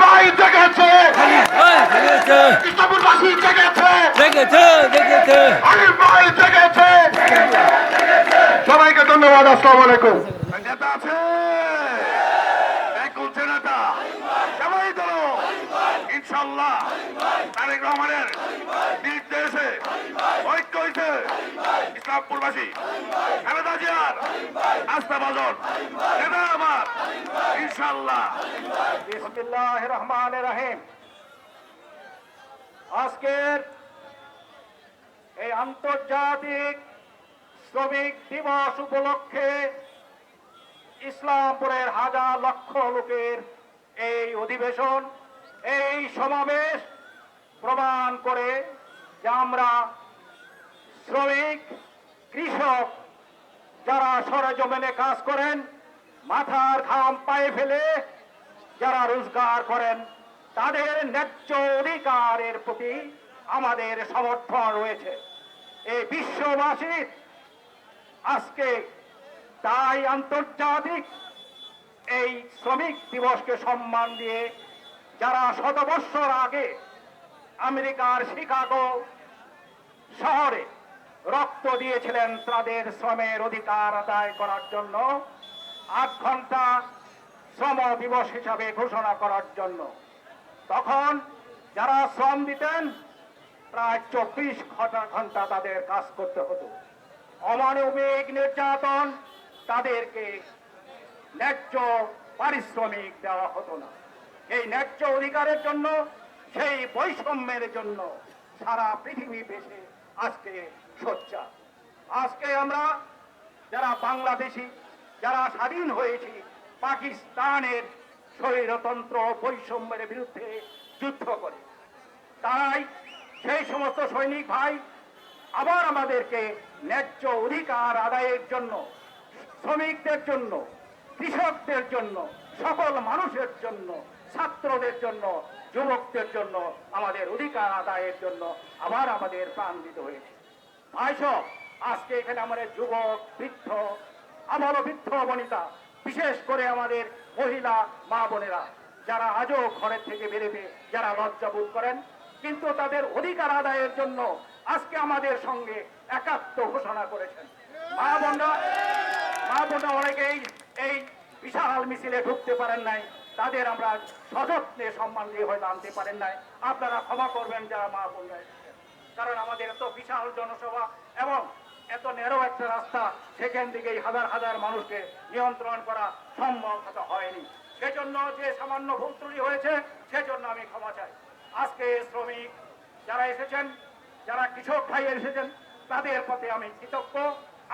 ভাই জেগেছে। ভাই জেগেছে। জেগেছে। জেগেছে ভাই জেগেছে। সবাইকে ধন্যবাদ আসসালামু আলাইকুম। নেতা আছে। নেতা। সবাই ধরো। ইনশাল্লাহ তারেক রহমানের নির্দেশে ঐক্য হয়েছে ইসলামপুরবাসী বাজন নেতা আমার ইনশাল্লাহ রহমান রহিম আজকের এই আন্তর্জাতিক শ্রমিক দিবস উপলক্ষে ইসলামপুরের হাজার লক্ষ লোকের এই অধিবেশন, এই সমাবেশ প্রমাণ করে যে আমরা শ্রমিক, কৃষক যারা সরেজমিনে কাজ করেন, মাথার ঘাম পায়ে ফেলে যারা রোজগার করেন, তাদের ন্যায্য অধিকারের প্রতি আমাদের সমর্থন রয়েছে। এই বিশ্ববাসীর আজকে তাই আন্তর্জাতিক এই শ্রমিক দিবসকে সম্মান দিয়ে যারা শত বৎসর আগে আমেরিকার শিকাগো শহরে রক্ত দিয়েছিলেন তাদের শ্রমের অধিকার আদায় করার জন্য। আট ঘণ্টা শ্রম দিবস হিসাবে ঘোষণা করার জন্য। তখন যারা শ্রম দিতেন, প্রায় চব্বিশ ঘণ্টা ঘণ্টা তাদের কাজ করতে হতো। অমানবিক নির্যাতন তাদেরকে ন্যায্য পারিশ্রমিক দেওয়া হতো না। এই ন্যায্য অধিকারের জন্য, সেই বৈষম্যের জন্য সারা পৃথিবী পেছে আজকে সোচ্চা আজকে আমরা যারা বাংলাদেশি, যারা স্বাধীন হয়েছি, পাকিস্তানের স্বৈরতন্ত্র বৈষম্যের বিরুদ্ধে যুদ্ধ করে। তাই সেই সমস্ত সৈনিক ভাই, আবার আমাদেরকে ন্যায্য অধিকার আদায়ের জন্য, শ্রমিকদের জন্য, কৃষকদের জন্য, সকল মানুষের জন্য ছাত্রদের জন্য, যুবকদের জন্য, আমাদের অধিকার আদায়ের জন্য আবার আমাদের প্রাণ দিতে হয়েছে। ভাই সব, আজকে এখানে আমাদের যুবক, বৃদ্ধ, আমল বৃদ্ধ বনিতা, বিশেষ করে আমাদের মহিলা মা বোনেরা, যারা আজও ঘরের থেকে বেরোবে যারা লজ্জা বোধ করেন, কিন্তু তাদের অধিকার আদায়ের জন্য আজকে আমাদের সঙ্গে একাত্ম ঘোষণা করেছেন। মা বোনরা মা বোনরা অনেকেই এই বিশাল মিছিলে ঢুকতে পারেন নাই। তাদের আমরা সযত্নে সম্মান দিয়ে হয়তো আনতে পারেন নাই। আপনারা ক্ষমা করবেন যারা মা বোনরা কারণ আমাদের এত বিশাল জনসভা এবং এত নেরো একটা রাস্তা, সেখান থেকেই হাজার হাজার মানুষকে নিয়ন্ত্রণ করা সম্ভব হতে হয়নি। সেজন্য যে সামান্য ভুল ত্রুটি হয়েছে, সেজন্য আমি ক্ষমা চাই। আজকে শ্রমিক যারা এসেছেন, যারা কৃষক ভাই এসেছেন, তাদের প্রতি আমি কৃতজ্ঞ।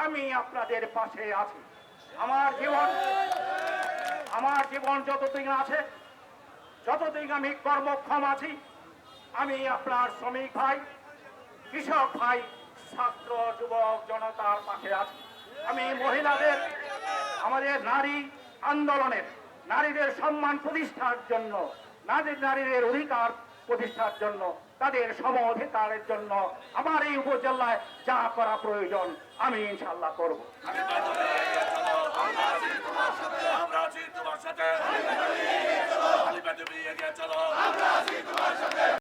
আমি আপনাদের পাশে আছি। আমার জীবন জীবন যতদিন আছে, যতদিন আমি কর্মক্ষম আছি, আমি আপনার শ্রমিক ভাই, কৃষক ভাই, ছাত্র, যুবক, জনতার পাশে আছি। আমি মহিলাদের, আমাদের নারী আন্দোলনের, নারীদের সম্মান প্রতিষ্ঠার জন্য নারী নারীদের অধিকার প্রতিষ্ঠার জন্য, তাদের সম অধিকারের জন্য আমার এই উপজেলায় যা করা প্রয়োজন, আমি ইনশাল্লাহ করব। সাথে। তুমি এগিয়ে চলো।